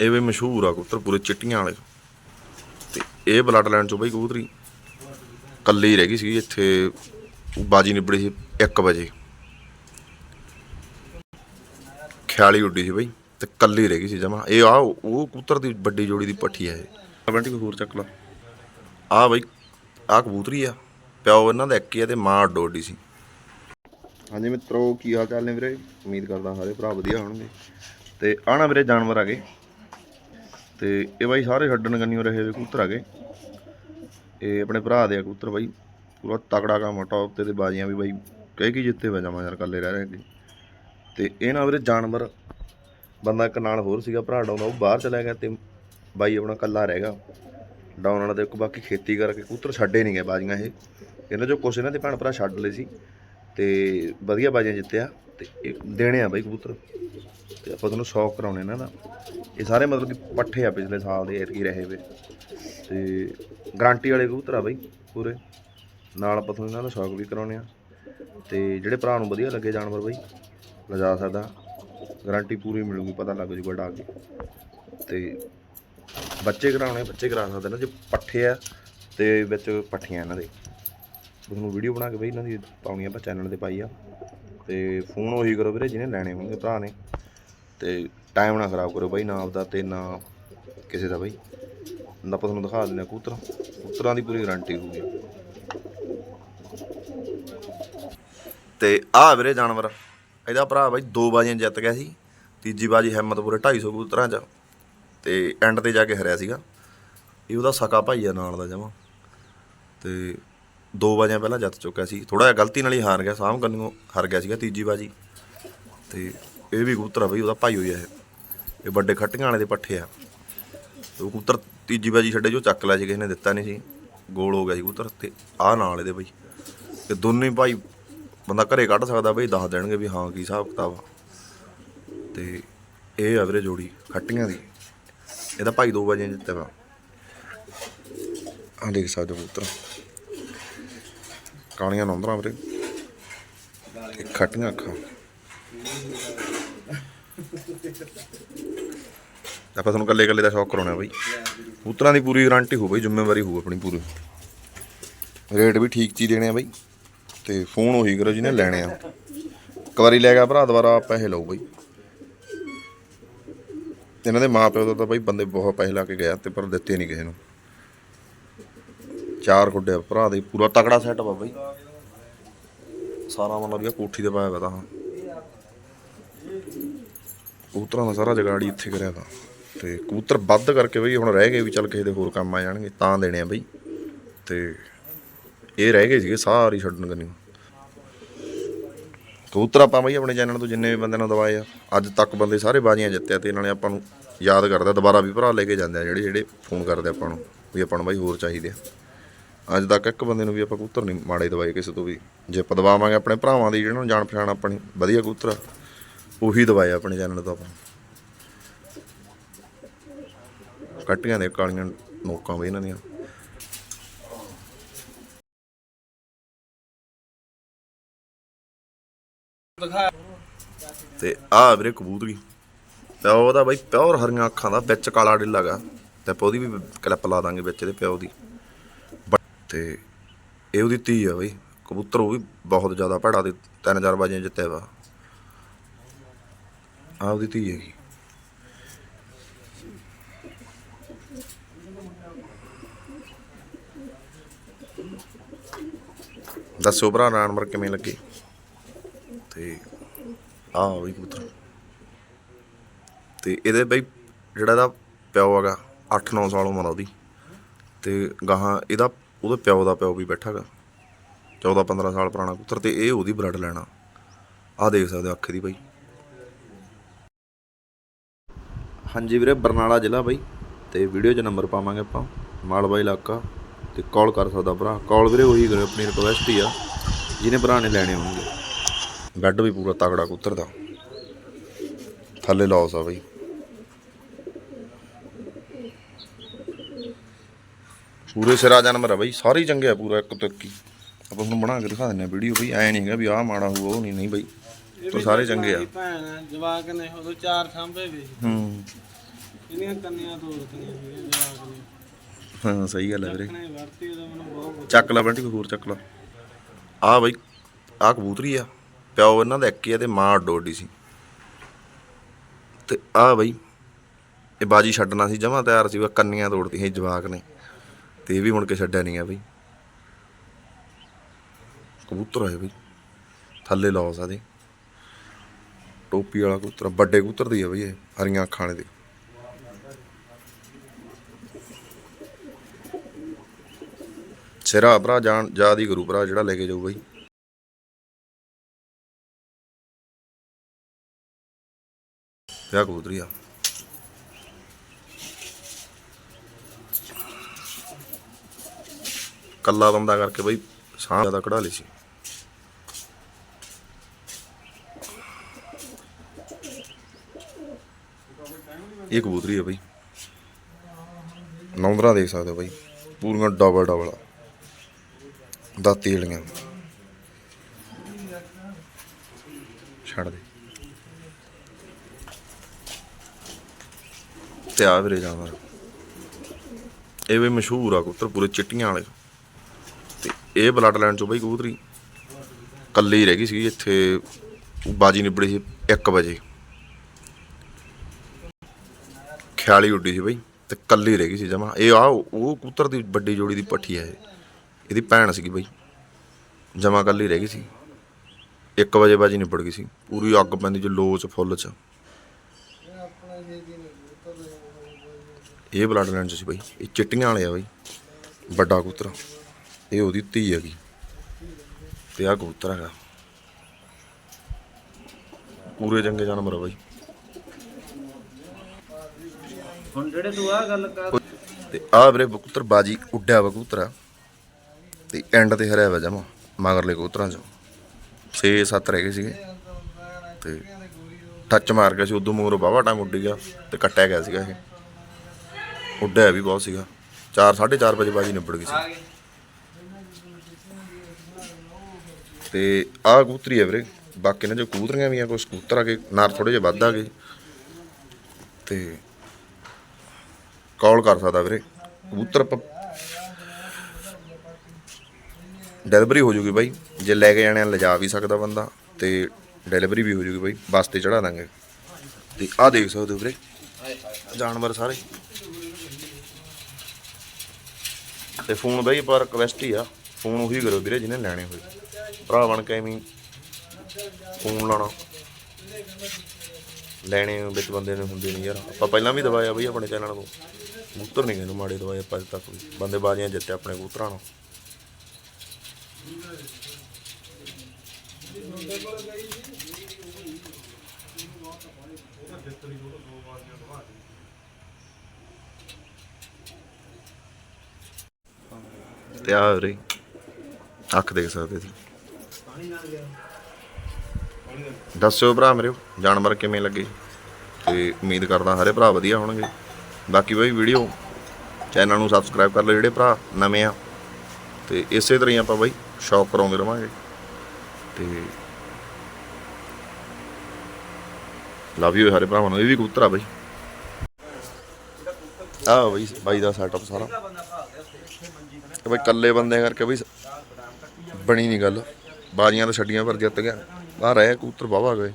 ਇਹ ਵੀ ਮਸ਼ਹੂਰ ਆ ਕਬੂਤਰ ਪੂਰੇ ਚਿੱਟੀਆਂ ਵਾਲੇ। ਤੇ ਇਹ ਬਲੱਡ ਲਾਈਨ ਚੋਂ ਬਈ ਕਬੂਤਰੀ ਕੱਲੀ ਰਹਿ ਗਈ ਸੀ ਇੱਥੇ ਬਾਜੀ ਨਿਬੜੀ ਸੀ 1 ਵਜੇ। ਖਿਆਲੀ ਉੱਡੀ ਸੀ ਬਈ ਤੇ ਕੱਲੀ ਰਹਿ ਗਈ ਸੀ ਜਮਾ। ਇਹ ਆ ਉਹ ਕਬੂਤਰ ਦੀ ਵੱਡੀ ਜੋੜੀ ਦੀ ਪੱਠੀ ਆ ਇਹ। ਬੰਟੀ ਕੋਈ ਹੋਰ ਚੱਕ ਲਾ। ਆ ਬਈ ਆ ਕਬੂਤਰੀ ਆ ਪਿਓ ਇਹਨਾਂ ਦਾ ਇੱਕ ਹੀ ਆ ਤੇ ਮਾਂ ਅੱਡੋ ਅੱਡੀ ਸੀ। ਹਾਂਜੀ ਮਿੱਤਰੋ ਕੀ ਹਾਲ ਚਾਲ ਨੇ ਵੀਰੇ? ਉਮੀਦ ਕਰਦਾ ਸਾਰੇ ਭਰਾ ਵਧੀਆ ਹੋਣਗੇ। ਤੇ ਆਣਾ ਵੀਰੇ ਜਾਨਵਰ ਆ ਗਏ। ਤੇ ਇਹ ਬਾਈ ਸਾਰੇ ਛੱਡਣ ਕੰਨੀਓ ਰਹੇ ਹੋਏ ਕਬੂਤਰ ਆ ਗਏ। ਇਹ ਆਪਣੇ ਭਰਾ ਦੇ ਆ ਕਬੂਤਰ ਬਾਈ। ਪੂਰਾ ਤਕੜਾ ਕੰਮ ਟੌਪ ਤੇ ਤੇ ਬਾਜੀਆਂ ਵੀ ਬਾਈ। ਕਹਿ ਕੀ ਜਿੱਤੇ ਵਾ ਜਾਵਾਂ ਯਾਰ ਕੱਲੇ ਰਹਿ ਰਹੇ ਅੱਗੇ ਤੇ ਇਹ ਨਾ ਵੀਰੇ ਜਾਨਵਰ, ਬੰਦਾ ਇੱਕ ਨਾਲ ਹੋਰ ਸੀਗਾ ਭਰਾ ਡਾਉਂਦਾ ਉਹ ਬਾਹਰ ਚਲਾ ਗਿਆ ਤੇ ਬਾਈ ਆਪਣਾ ਕੱਲਾ ਰਹਿ ਗਿਆ। ਡਾਉਨ ਵਾਲਾ ਤੇ ਇੱਕ ਬਾਕੀ ਖੇਤੀ ਕਰਕੇ ਕਬੂਤਰ ਛੱਡੇ ਨਹੀਂ ਗਏ ਬਾਜੀਆਂ ਇਹ। ਇਹਨਾਂ ਚੋਂ ਕੁਛ ਇਹਨਾਂ ਦੇ ਭੈਣ ਭਰਾ ਛੱਡ ਲਏ ਸੀ। ਤੇ ਵਧੀਆ ਬਾਜੀਆਂ ਜਿੱਤਿਆ ਤੇ ਇਹ ਦੇਣੇ ਆ ਬਾਈ ਕਬੂਤਰ। ਤੇ ਆਪਾਂ ਤੁਹਾਨੂੰ ਸ਼ੌਕ ਕਰਾਉਣੇ ਇਹਨਾਂ ਦਾ। ਇਹ ਸਾਰੇ ਮਤਲਬ ਕਿ ਪੱਠੇ ਆ ਪਿਛਲੇ ਸਾਲ ਦੇ ਐਤਕੀ ਰਹੇ ਵੇ। ਤੇ ਗਾਰੰਟੀ ਵਾਲੇ ਕਬੂਤਰ ਆ ਬਾਈ ਪੂਰੇ। ਨਾਲ ਆਪਾਂ ਤੁਹਾਨੂੰ ਇਹਨਾਂ ਦਾ ਸ਼ੌਕ ਵੀ ਕਰਾਉਣੇ ਆ। ਤੇ ਜਿਹੜੇ ਭਰਾ ਨੂੰ ਵਧੀਆ ਲੱਗੇ ਜਾਨਵਰ ਬਾਈ, ਲਿਜਾ ਸਕਦਾ। ਗਾਰੰਟੀ ਪੂਰੀ ਮਿਲੂਗੀ, ਪਤਾ ਲੱਗ ਜੂਗਾ ਡਾ ਕੇ। ਤੇ ਬੱਚੇ ਕਰਾਉਣੇ, ਬੱਚੇ ਕਰਾ ਸਕਦੇ ਨਾ। ਜੇ ਪੱਠੇ ਆ ਤੇ ਵਿੱਚ ਪੱਠੀਆਂ ਇਹਨਾਂ ਦੇ। ਤੁਹਾਨੂੰ ਵੀਡੀਓ ਬਣਾ ਕੇ ਬਈ ਇਹਨਾਂ ਦੀ ਪਾਉਣੀ ਆਪਾਂ ਚੈਨਲ ਤੇ ਪਾਈ ਆ। ਤੇ ਫੋਨ ਉਹੀ ਕਰੋ ਵੀਰੇ, ਜਿਹਨੇ ਲੈਣੇ ਹੋਣਗੇ, ਭਰਾ ਨੇ। ਤੇ ਟਾਈਮ ਨਾ ਖਰਾਬ ਕਰੋ ਬਾਈ, ਨਾ ਆਪਦਾ ਤੇ ਨਾ ਕਿਸੇ ਦਾ ਬਾਈ। ਨਾ ਆਪਾਂ ਤੁਹਾਨੂੰ ਦਿਖਾ ਦਿੰਦੇ ਆ ਕਬੂਤਰ। ਕੂਤਰਾਂ ਦੀ ਪੂਰੀ ਗਾਰੰਟੀ ਹੋਊਗੀ। ਤੇ ਆ ਵੀਰੇ ਜਾਨਵਰ। ਇਹਦਾ ਭਰਾ ਬਾਈ ਦੋ ਬਾਜ਼ੀਆਂ ਜਿੱਤ ਗਿਆ ਸੀ। ਤੀਜੀ ਬਾਜੀ ਹਿੰਮਤਪੁਰੇ 250 ਕੂਤਰਾਂ 'ਚ। ਤੇ ਐਂਡ ਤੇ ਜਾ ਕੇ ਹਰਿਆ ਸੀਗਾ। ਇਹ ਉਹਦਾ ਸਕਾ ਭਾਈ ਆ ਨਾਲ ਦਾ ਜਮਾ। ਤੇ ਦੋ ਬਾਜੀਆਂ ਪਹਿਲਾਂ ਜਿੱਤ ਚੁੱਕਿਆ ਸੀ। ਥੋੜਾ ਜਿਹਾ ਗਲਤੀ ਨਾਲ ਹੀ ਹਾਰ ਗਿਆ। ਸਾਹਮ ਕੰਨੋਂ ਹਾਰ ਗਿਆ ਸੀਗਾ ਤੀਜੀ ਬਾਜੀ। ਤੇ ਇਹ ਵੀ ਕਬੂਤਰ ਆ ਬਈ, ਉਹਦਾ ਭਾਈ ਹੋਇਆ ਹੈ ਇਹ ਵੱਡੇ ਖੱਟੀਆਂ ਵਾਲੇ ਦੇ ਪੱਠੇ ਆ। ਉਹ ਕਬੂਤਰ ਤੀਜੀ ਬਾਜੀ ਛੱਡੇ ਜੋ ਚੱਕ ਲਿਆ ਸੀ ਕਿਸੇ ਨੇ ਦਿੱਤਾ ਨਹੀਂ ਸੀ। ਗੋਲ ਹੋ ਗਿਆ ਸੀ ਕਬੂਤਰ ਤੇ ਆਹ ਨਾਲ ਇਹਦੇ ਬਾਈ। ਤੇ ਦੋਨੇ ਹੀ ਭਾਈ ਬੰਦਾ ਘਰੇ ਕੱਢ ਸਕਦਾ ਬਈ, ਦੱਸ ਦੇਣਗੇ ਵੀ ਹਾਂ ਕੀ ਹਿਸਾਬ ਕਿਤਾਬ ਆ। ਤੇ ਇਹ ਆ ਵੀਰੇ ਜੋੜੀ ਖੱਟੀਆਂ ਦੀ। ਇਹਦਾ ਭਾਈ ਦੋ ਵਜੇ ਜਿੱਤਿਆ ਵਾ। ਆ ਦੇਖ ਸਕਦੇ ਹੋ ਪੁੱਤਰ ਕਾਲੀਆਂ ਨੌਂਦਰਾਂ ਵੀਰੇ। ਤੇ ਖੱਟੀਆਂ ਅੱਖਾਂ। ਆਪਾਂ ਤੁਹਾਨੂੰ ਕੱਲੇ ਕੱਲੇ ਦਾ ਸ਼ੌਕ ਕਰਾਉਣਾ ਬਾਈ। ਕਬੂਤਰਾਂ ਦੀ ਪੂਰੀ ਗਾਰੰਟੀ ਹੋ ਬਈ, ਜ਼ਿੰਮੇਵਾਰੀ ਹੋ ਆਪਣੀ ਪੂਰੀ। ਰੇਟ ਵੀ ਠੀਕ ਚੀ ਦੇਣੇ ਆ ਬਾਈ, ਤੇ ਫੋਨ ਉਹੀ ਕਰੋ ਜਿਹਨੇ ਲੈਣੇ ਆ। ਇੱਕ ਵਾਰੀ ਲੈ ਗਿਆ ਭਰਾ, ਦੁਬਾਰਾ ਪੈਸੇ ਲਓ ਬਈ। ਇਹਨਾਂ ਦੇ ਮਾਪਿਓ ਤੋਂ ਤਾਂ ਬਾਈ ਬੰਦੇ ਬਹੁਤ ਪੈਸੇ ਲਾ ਕੇ ਗਿਆ ਤੇ ਪਰ ਦਿੱਤੇ ਨਹੀਂ ਕਿਸੇ ਨੂੰ। ਚਾਰ ਗੁੱਡੇ ਭਰਾ ਦੇ, ਪੂਰਾ ਤਕੜਾ ਸੈਟ ਵਾ ਬਈ। ਸਾਰਾ ਮਤਲਬ ਇਹ ਕੋਠੀ ਤੇ ਪਾਇਆ ਵਾ ਤਾਂ। ਕਬੂਤਰਾਂ ਦਾ ਸਾਰਾ ਜਗਾੜੀ ਇੱਥੇ ਕਰਿਆ ਵਾ ਤੇ ਕਬੂਤਰ ਵੱਧ ਕਰਕੇ ਬਈ ਹੁਣ ਰਹਿ ਗਏ ਵੀ ਚੱਲ ਕਿਸੇ ਦੇ ਹੋਰ ਕੰਮ ਆ ਜਾਣਗੇ ਤਾਂ ਦੇਣੇ ਆ ਬਈ। ਤੇ ਇਹ ਰਹਿ ਗਏ ਸੀਗੇ ਸਾਰੀ ਛੱਡਣ ਕਰਨੀ ਕਬੂਤਰ ਆਪਾਂ ਬਈ ਆਪਣੇ ਚੈਨਲ ਤੋਂ ਜਿੰਨੇ ਵੀ ਬੰਦੇ ਨੂੰ ਦਵਾਏ ਆ ਅੱਜ ਤੱਕ ਬੰਦੇ ਸਾਰੇ ਬਾਜ਼ੀਆਂ ਜਿੱਤਿਆ ਤੇ ਨਾਲੇ ਆਪਾਂ ਨੂੰ ਯਾਦ ਕਰਦਾ ਦੁਬਾਰਾ ਵੀ ਭਰਾ ਲੈ ਕੇ ਜਾਂਦੇ ਆ ਜਿਹੜੇ ਜਿਹੜੇ ਫੋਨ ਕਰਦੇ ਆਪਾਂ ਨੂੰ ਵੀ ਆਪਾਂ ਨੂੰ ਬਾਈ ਹੋਰ ਚਾਹੀਦੇ ਆ। ਅੱਜ ਤੱਕ ਇੱਕ ਬੰਦੇ ਨੂੰ ਵੀ ਆਪਾਂ ਕਬੂਤਰ ਨਹੀਂ ਮਾੜੇ ਦਵਾਏ ਕਿਸੇ ਤੋਂ ਵੀ। ਜੇ ਆਪਾਂ ਦਵਾਵਾਂਗੇ ਆਪਣੇ ਭਰਾਵਾਂ ਦੀ ਜਿਹਨਾਂ ਨੂੰ ਜਾਣ ਪਛਾਣ ਆਪਣੀ ਵਧੀਆ ਕਬੂਤਰ ਆ, ਉਹੀ ਦਵਾਏ ਆਪਣੇ ਚੈਨਲ ਤੋਂ ਆਪਾਂ ਕੱਟੀਆਂ ਦੇ ਕਾਲੀਆਂ ਨੋਕਾਂ ਵੀ ਇਹਨਾਂ ਦੀਆਂ। ਤੇ ਆ ਵੀਰੇ ਕਬੂਤਰੀ। ਪਿਓ ਉਹਦਾ ਬਾਈ ਪਿਓਰ ਹਰੀਆਂ ਅੱਖਾਂ ਦਾ, ਵਿੱਚ ਕਾਲਾ ਡਿੱਲਾ ਗਾ ਤੇ ਆਪਾਂ ਉਹਦੀ ਵੀ ਕਲਿੱਪ ਲਾ ਦਾਂਗੇ ਵਿੱਚ ਇਹਦੇ ਪਿਓ ਦੀ। ਤੇ ਇਹ ਉਹਦੀ ਧੀ ਆ ਬਈ। ਕਬੂਤਰ ਉਹ ਵੀ ਬਹੁਤ ਜ਼ਿਆਦਾ ਭੜਾ ਦੇ, ਤਿੰਨ ਚਾਰ ਬਾਜੀਆਂ ਜਿੱਤਿਆ ਵਾ। ਆ ਉਹਦੀ ਧੀ ਹੈਗੀ। ਦੱਸੋ ਭਰਾ ਨਾਨਮਰ ਕਿਵੇਂ ਲੱਗੇ? ਤੇ ਆ ਬਈ ਕਬੂਤਰ ਤੇ ਇਹਦੇ ਬਈ ਜਿਹੜਾ ਇਹਦਾ ਪਿਓ ਹੈਗਾ 8-9 ਸਾਲ ਉਮਰ ਆ ਉਹਦੀ। ਤੇ ਗਾਹਾਂ ਇਹਦਾ, ਉਹਦੇ ਪਿਓ ਦਾ ਪਿਓ ਵੀ ਬੈਠਾ ਬੈਠਾਗਾ 14-15 ਸਾਲ ਪੁਰਾਣਾ ਕਬੂਤਰ ਤੇ ਇਹ ਉਹਦੀ ਬਲੱਡ ਲੈਣਾ ਆਹ ਦੇਖ ਸਕਦੇ ਹੋ ਅੱਖ ਦੀ ਬਾਈ। ਹਾਂਜੀ ਵੀਰੇ, ਬਰਨਾਲਾ ਜ਼ਿਲ੍ਹਾ ਬਾਈ। ਤੇ ਵੀਡੀਓ 'ਚ ਨੰਬਰ ਪਾਵਾਂਗੇ ਆਪਾਂ। ਮਾਲਵਾ ਇਲਾਕਾ। ਤੇ ਕਾਲ ਕਰ ਸਕਦਾ ਭਰਾ। ਕਾਲ ਵੀਰੇ ਉਹੀ ਕਰਿਓ ਆਪਣੀ ਰਿਕਵੈਸਟ ਹੀ ਆ। ਜਿਹਨੇ ਭਰਾ ਨੇ ਲੈਣੇ ਹੋਣਗੇ। ਬੈੱਡ ਵੀ ਪੂਰਾ ਤਗੜਾ ਕਬੂਤਰ ਦਾ। ਥੱਲੇ ਲੌਸ ਆ ਬਾਈ। ਪੂਰੇ ਸਿਰਾ ਜਾਨਵਰ ਆ ਬਾਈ। ਸਾਰੇ ਚੰਗੇ ਆ ਪੂਰਾ ਇੱਕ ਤੋਂ ਇੱਕ ਹੀ। ਆਪਾਂ ਤੁਹਾਨੂੰ ਬਣਾ ਕੇ ਦਿਖਾ ਦਿੰਨੇ ਵੀਡੀਓ ਬਈ। ਐ ਨਹੀਂ ਹੈਗਾ ਵੀ ਆਹ ਮਾੜਾ ਹੋਊ ਉਹ ਨਹੀਂ ਨਹੀਂ ਬਾਈ। ਤਾਂ ਸਾਰੇ ਚੰਗੇ ਆ। ਜਵਾਕ ਨੇ ਉਦੋਂ ਚਾਰ ਸਾਂਭੇ ਵੀ। ਹੂੰ। ਇਹਨੇ ਕੱਲੀਆਂ ਕੰਨੀਆਂ ਤੋੜਤੀਆਂ ਜਵਾਕ ਨੇ। ਹਾਂ ਸਹੀ ਗੱਲ ਹੈ ਵੀਰੇ। ਕਨੇ ਵਰਤੀ ਉਹਦਾ ਮੈਨੂੰ ਬਹੁਤ ਚੱਕ ਲੈ ਬੰਟੀ ਕੋਈ ਹੋਰ ਚੱਕ ਲਾ। ਆ ਬਈ ਆ ਕਬੂਤਰੀ ਆ। ਪਿਓ ਇਹਨਾਂ ਦਾ ਇੱਕ ਹੀ ਆ ਤੇ ਮਾਂ ਅੱਡੀ ਸੀ। ਤੇ ਆ ਬਈ ਇਹ ਬਾਜੀ ਛੱਡਣਾ ਸੀ ਜਮਾ ਤਿਆਰ ਸੀ ਉਹ ਕੰਨੀਆਂ ਤੋੜਦੀਆਂ ਸੀ ਜਵਾਕ ਨੇ। ਤੇ ਇਹ ਵੀ ਮੁੜ ਕੇ ਛੱਡਿਆ ਨਹੀਂ ਆ ਬਈ। ਕਬੂਤਰ ਹੈ ਬਈ। ਥੱਲੇ ਲਾਓ ਸਾਦੇ ਟੋਪੀ ਵਾਲਾ ਕਬੂਤਰ ਵੱਡੇ ਕਬੂਤਰ ਦੀ ਆ ਬਈ ਇਹ ਹਰੀਆਂ ਅੱਖਾਂ ਵਾਲੇ ਦੀ। ਸਿਰਾ ਭਰਾ ਜਾਣ ਯਾਦ ਹੀ ਕਰੂ ਭਰਾ ਜਿਹੜਾ ਲੈ ਕੇ ਜਾਊ ਬਾਈ। ਕਿਆ ਕਬੂਤਰੀ ਆ। ਕੱਲਾ ਬੰਦਾ ਕਰਕੇ ਬਈ ਸਾਹ ਜ਼ਿਆਦਾ ਕਢਾ ਲਈ ਸੀ। ਇਹ ਕਬੂਤਰੀ ਹੈ ਬਈ। ਨੌਂਦਰਾ ਦੇਖ ਸਕਦੇ ਹੋ ਬਾਈ। ਪੂਰੀਆਂ ਡਬਲ ਡਬਲ ਆ। ਦਾਤੀ ਵਾਲੀਆਂ। ਛੱਡ ਦੇ। ਤੇ ਆ ਵੀਰੇ ਜਾਨਵਰ ਇਹ ਵੀ ਮਸ਼ਹੂਰ ਆ ਕਬੂਤਰ, ਪੂਰੇ ਚਿੱਟੀਆਂ ਵਾਲੇ। ਤੇ ਇਹ ਬਲੱਡ ਲਾਈਨ ਚੋਂ ਬਈ ਕਬੂਤਰੀ ਕੱਲੀ ਰਹਿ ਗਈ ਸੀ, ਇੱਥੇ ਬਾਜੀ ਨਿਬੜੀ ਸੀ 1 ਵਜੇ। ਖਿਆਲੀ ਉੱਡੀ ਸੀ ਬਈ, ਤੇ ਕੱਲੀ ਰਹਿ ਗਈ ਸੀ ਜਮਾ। ਇਹ ਆ, ਉਹ ਕਬੂਤਰ ਦੀ ਵੱਡੀ ਜੋੜੀ ਦੀ ਪੱਠੀ ਹੈ ਇਹਦੀ ਭੈਣ ਸੀਗੀ ਬਈ। ਜਮਾ ਕੱਲੀ ਰਹਿ ਗਈ ਸੀ। 1 ਵਜੇ ਬਾਜੀ ਨਿਬੜ ਗਈ ਸੀ। ਪੂਰੀ ਅੱਗ ਪੈਂਦੀ ਚ ਲੋ ਚ ਫੁੱਲ ਚ। ਇਹ ਬਲੱਡ ਲਾਈਨ ਚ ਸੀ ਬਈ। ਇਹ ਚਿੱਟੀਆਂ ਵਾਲੇ ਆ ਬਈ। ਵੱਡਾ ਕਬੂਤਰ। ਇਹ ਉਹਦੀ ਧੀ ਹੈਗੀ। ਤੇ ਆ ਕਬੂਤਰ ਹੈਗਾ। ਪੂਰੇ ਚੰਗੇ ਜਾਨਵਰ ਆ ਬਈ। ਹੁਣ ਜਿਹੜੇ ਤੂੰ ਆ ਗੱਲ ਕਰ ਤੇ ਆ ਵੀਰੇ ਕਬੂਤਰ ਬਾਜੀ ਉੱਡਿਆ ਵਾ ਕਬੂਤਰ। ਆ ਤੇ ਐਂਡ ਤੇ ਹਰਿਆ ਵਾ ਜਮਾ, ਮਗਰਲੇ ਕਬੂਤਰਾਂ 'ਚੋਂ। 6-7 ਰਹਿ ਗਏ ਸੀਗੇ। ਤੇ ਟੱਚ ਮਾਰ ਗਿਆ ਸੀ, ਉਦੋਂ ਮੂਰ ਬਾਵਾ ਟਾਈਮ ਉੱਡ ਗਿਆ ਤੇ ਕੱਟਿਆ ਗਿਆ ਸੀਗਾ ਇਹ। ਉੱਡਿਆ ਵੀ ਬਹੁਤ ਸੀਗਾ। 4 4:30 ਵਜੇ ਬਾਜੀ ਨਿਬੜ ਗਈ ਸੀ। ਤੇ ਆਹ ਕਬੂਤਰੀ ਹੈ ਵੀਰੇ, ਬਾਕੀ ਨੇ ਜੋ ਕਬੂਤਰੀਆਂ ਵੀ ਆ ਕੁਝ ਕਬੂਤਰ ਆ ਗਏ, ਨਾਰ ਥੋੜੇ ਜਿਹਾ ਵੱਧ ਆ ਗਏ। ਤੇ ਕਾਲ ਕਰ ਸਕਦਾ ਵੀਰੇ। ਕਬੂਤਰ ਡਿਲੀਵਰੀ ਹੋ ਜੂਗੀ ਬਾਈ। ਜੇ ਲੈ ਕੇ ਜਾਣੇ ਆ, ਲਿਜਾ ਵੀ ਸਕਦਾ ਬੰਦਾ ਤੇ ਡਿਲੀਵਰੀ ਵੀ ਹੋ ਜੂਗੀ ਬਾਈ। ਬੱਸ ਤੇ ਚੜਾ ਦਾਂਗੇ। ਤੇ ਆਹ ਦੇਖ ਸਕਦੇ ਹੋ ਵੀਰੇ। ਜਾਨਵਰ ਸਾਰੇ। ਤੇ ਫੋਨ ਬਾਈ ਪਰ ਰਿਕਵੈਸਟ ਹੀ ਆ। ਫੋਨ ਉਹੀ ਕਰੋ ਵੀਰੇ, ਜਿਹਨੇ ਲੈਣੇ ਹੋਏ। ਭਰਾ ਬਣ ਕੇ ਐਵੇਂ ਫੋਨ ਲਾਣਾ ਲੈਣੇ ਵਿੱਚ ਬੰਦੇ ਨੇ ਹੁੰਦੇ ਨਹੀਂ ਯਾਰ। ਆਪਾਂ ਪਹਿਲਾਂ ਵੀ ਦਵਾਇਆ ਬਈ ਆਪਣੇ ਚੈਨਲ ਤੋਂ ਕਬੂਤਰ ਨਹੀਂ ਕਿਨੂੰ ਮਾੜੇ ਦਵਾਏ ਆਪਾਂ ਅੱਜ ਤੱਕ ਵੀ। ਬੰਦੇ ਬਾਜ਼ੀਆਂ ਜਿੱਤੇ ਆਪਣੇ ਕਬੂਤਰਾਂ ਨੂੰ। ਤੇ ਆ ਰੇ ਅੱਖ ਦੇਖ ਸਕਦੇ ਸੀ। ਦੱਸਿਓ ਭਰਾ ਮੇਰੇ ਜਾਨਵਰ ਕਿਵੇਂ ਲੱਗੇ? ਤੇ ਉਮੀਦ ਕਰਦਾ ਹਰੇ ਭਰਾ ਵਧੀਆ ਹੋਣਗੇ। ਬਾਕੀ ਬਈ ਵੀਡੀਓ ਚੈਨਲ ਨੂੰ ਸਬਸਕ੍ਰਾਈਬ ਕਰ ਲਓ ਜਿਹੜੇ ਭਰਾ ਨਵੇਂ ਆ। ਤੇ ਇਸੇ ਤਰ੍ਹਾਂ ਹੀ ਆਪਾਂ ਬਈ ਸ਼ੌਕ ਕਰਾਉਂਦੇ ਰਵਾਂਗੇ। ਤੇ ਲਵ ਯੂ ਹਰੇ ਭਰਾਵਾਂ ਨੂੰ, ਇਹ ਵੀ ਕਬੂਤਰ ਆ ਬਈ। ਆ ਬਈ, ਬਾਈ ਦਾ ਸੈਟਅਪ ਸਾਰਾ। ਤੇ ਬਈ ਕੱਲੇ ਬੰਦੇ ਕਰਕੇ ਬਈ ਬਣੀ ਨਹੀਂ ਗੱਲ। ਬਾਜ਼ੀਆਂ ਤਾਂ ਛੱਡੀਆਂ ਪਰ ਜਿੱਤ ਗਿਆ। ਆ ਆਇਆ ਕਬੂਤਰ ਵਾਹਵਾ ਗਏ।